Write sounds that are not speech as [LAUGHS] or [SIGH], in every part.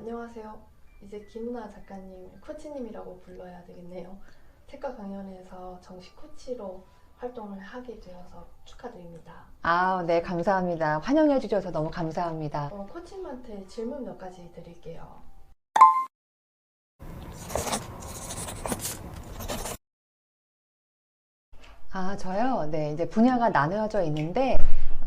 안녕하세요. 이제 김은아 작가님 코치님이라고 불러야 되겠네요. 책과 강연에서 정식 코치로 활동을 하게 되어서 축하드립니다. 아, 네, 감사합니다. 환영해 주셔서 너무 감사합니다. 어, 코치님한테 질문 몇 가지 드릴게요. 아, 저요? 네, 이제 분야가 나누어져 있는데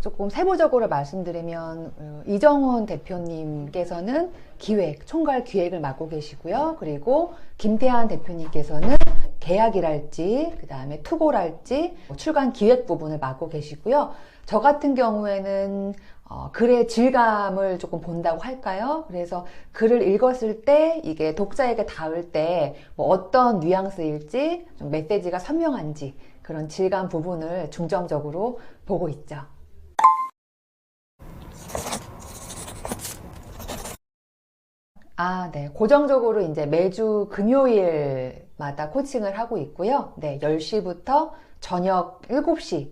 조금 세부적으로 말씀드리면 어, 이정훈 대표님께서는 기획, 총괄 기획을 맡고 계시고요. 그리고 김태한 대표님께서는 계약이랄지, 그 다음에 투고랄지, 뭐 출간 기획 부분을 맡고 계시고요. 저 같은 경우에는 어, 글의 질감을 조금 본다고 할까요? 그래서 글을 읽었을 때 이게 독자에게 닿을 때 뭐 어떤 뉘앙스일지 좀 메시지가 선명한지 그런 질감 부분을 중점적으로 보고 있죠. 아, 네. 고정적으로 이제 매주 금요일마다 코칭을 하고 있고요. 네. 10시부터 저녁 7시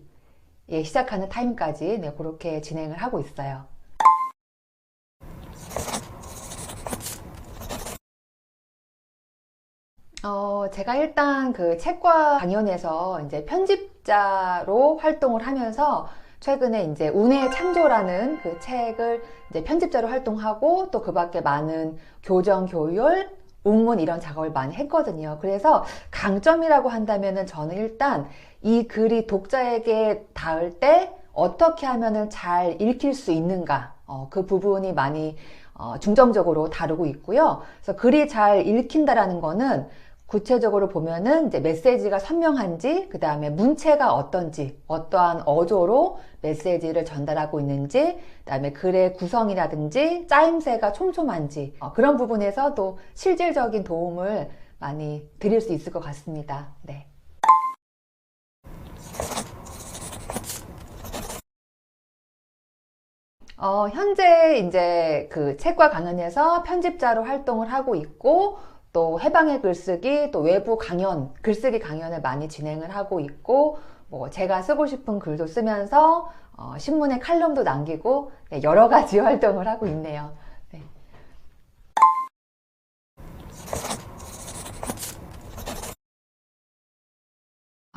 예, 시작하는 타임까지 네, 그렇게 진행을 하고 있어요. 어, 제가 일단 그 책과 강연에서 이제 편집자로 활동을 하면서 최근에 이제 운의 창조라는 그 책을 이제 편집자로 활동하고 또 그 밖에 많은 교정, 교율, 운문 이런 작업을 많이 했거든요. 그래서 강점이라고 한다면은 저는 일단 이 글이 독자에게 닿을 때 어떻게 하면은 잘 읽힐 수 있는가, 어, 그 부분이 많이 어, 중점적으로 다루고 있고요. 그래서 글이 잘 읽힌다라는 거는 구체적으로 보면은 이제 메시지가 선명한지, 그 다음에 문체가 어떤지, 어떠한 어조로 메시지를 전달하고 있는지, 그 다음에 글의 구성이라든지 짜임새가 촘촘한지, 어, 그런 부분에서 또 실질적인 도움을 많이 드릴 수 있을 것 같습니다. 네. 어, 현재 이제 그 책과 강연에서 편집자로 활동을 하고 있고, 또 해방의 글쓰기, 또 외부 강연, 글쓰기 강연을 많이 진행을 하고 있고, 뭐 제가 쓰고 싶은 글도 쓰면서 어, 신문에 칼럼도 남기고 네, 여러 가지 [LAUGHS] 활동을 하고 있네요. 네.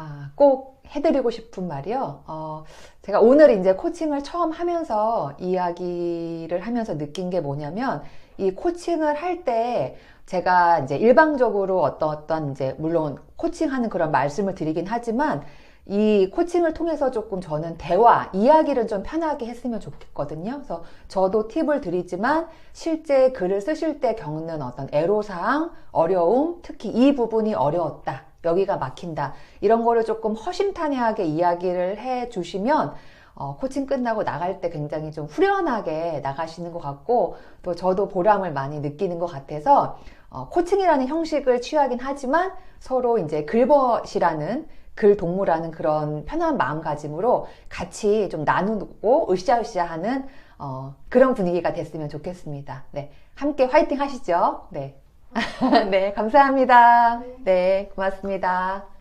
아, 꼭 해드리고 싶은 말이요. 어, 제가 오늘 이제 코칭을 처음 하면서 이야기를 하면서 느낀 게 뭐냐면, 이 코칭을 할 때 제가 이제 일방적으로 어떤 어떤 이제 물론 코칭하는 그런 말씀을 드리긴 하지만 이 코칭을 통해서 조금 저는 대화, 이야기를 좀 편하게 했으면 좋겠거든요. 그래서 저도 팁을 드리지만 실제 글을 쓰실 때 겪는 어떤 애로사항, 어려움, 특히 이 부분이 어려웠다. 여기가 막힌다. 이런 거를 조금 허심탄회하게 이야기를 해 주시면 어, 코칭 끝나고 나갈 때 굉장히 좀 후련하게 나가시는 것 같고 또 저도 보람을 많이 느끼는 것 같아서 어, 코칭이라는 형식을 취하긴 하지만 서로 이제 글벗이라는 글 동무라는 그런 편한 마음가짐으로 같이 좀 나누고 으쌰으쌰하는 어, 그런 분위기가 됐으면 좋겠습니다. 네, 함께 화이팅 하시죠. 네, [LAUGHS] 네, 감사합니다. 네, 고맙습니다.